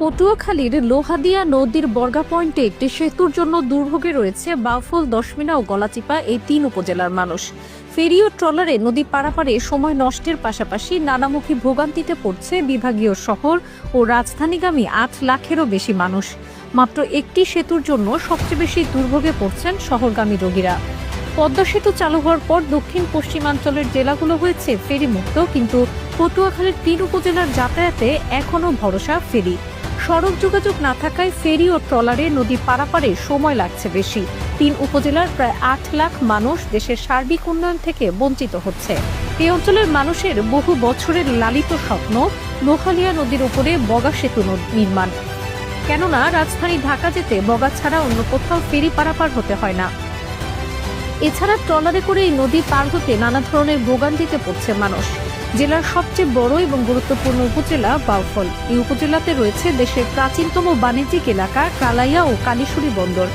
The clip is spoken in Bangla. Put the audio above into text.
পটুয়াখালীর লোহাদিয়া নদীর বর্গা পয়েন্টে একটি সেতুর জন্য দুর্ভোগে রয়েছে বাউফল দশমিনা ও গলাচিপা এই তিন উপজেলার মানুষ। ফেরি ও ট্রলারে নদী পারাপারে সময় নষ্টের পাশাপাশি নানামুখী ভোগান্তিতে পড়ছে বিভাগীয় শহর ও রাজধানীগামী আট লাখেরও বেশি মানুষ। মাত্র একটি সেতুর জন্য সবচেয়ে বেশি দুর্ভোগে পড়ছেন শহরগামী রোগীরা। পদ্মা সেতু চালু হওয়ার পর দক্ষিণ পশ্চিমাঞ্চলের জেলাগুলো হয়েছে ফেরি মুক্ত কিন্তু পটুয়াখালীর তিন উপজেলার যাতায়াতে এখনও ভরসা ফেরি। সড়ক যোগাযোগ না থাকায় ফেরি ও ট্রলারে নদী পারাপারে সময় লাগছে বেশি। তিন উপজেলার প্রায় আট লাখ মানুষ দেশের সার্বিক উন্নয়ন থেকে বঞ্চিত হচ্ছে। এই অঞ্চলের মানুষের বহু বছরের লালিত স্বপ্ন লোহালিয়া নদীর উপরে বগা সেতু নির্মাণ। কেননা রাজধানী ঢাকা যেতে বগা ছাড়া অন্য কোথাও ফেরি পারাপার হতে হয় না। এছাড়া ট্রলারে করে এই নদী পার হতে নানা ধরনের ভোগান্তিতে পড়ছে মানুষ। জেলার সবচেয়ে বড় এবং গুরুত্বপূর্ণ উপজেলা বাউফল। এই উপজেলাতে রয়েছে দেশের প্রাচীনতম বাণিজ্যিক এলাকা কালাইয়া ও কালিশুরি বন্দর।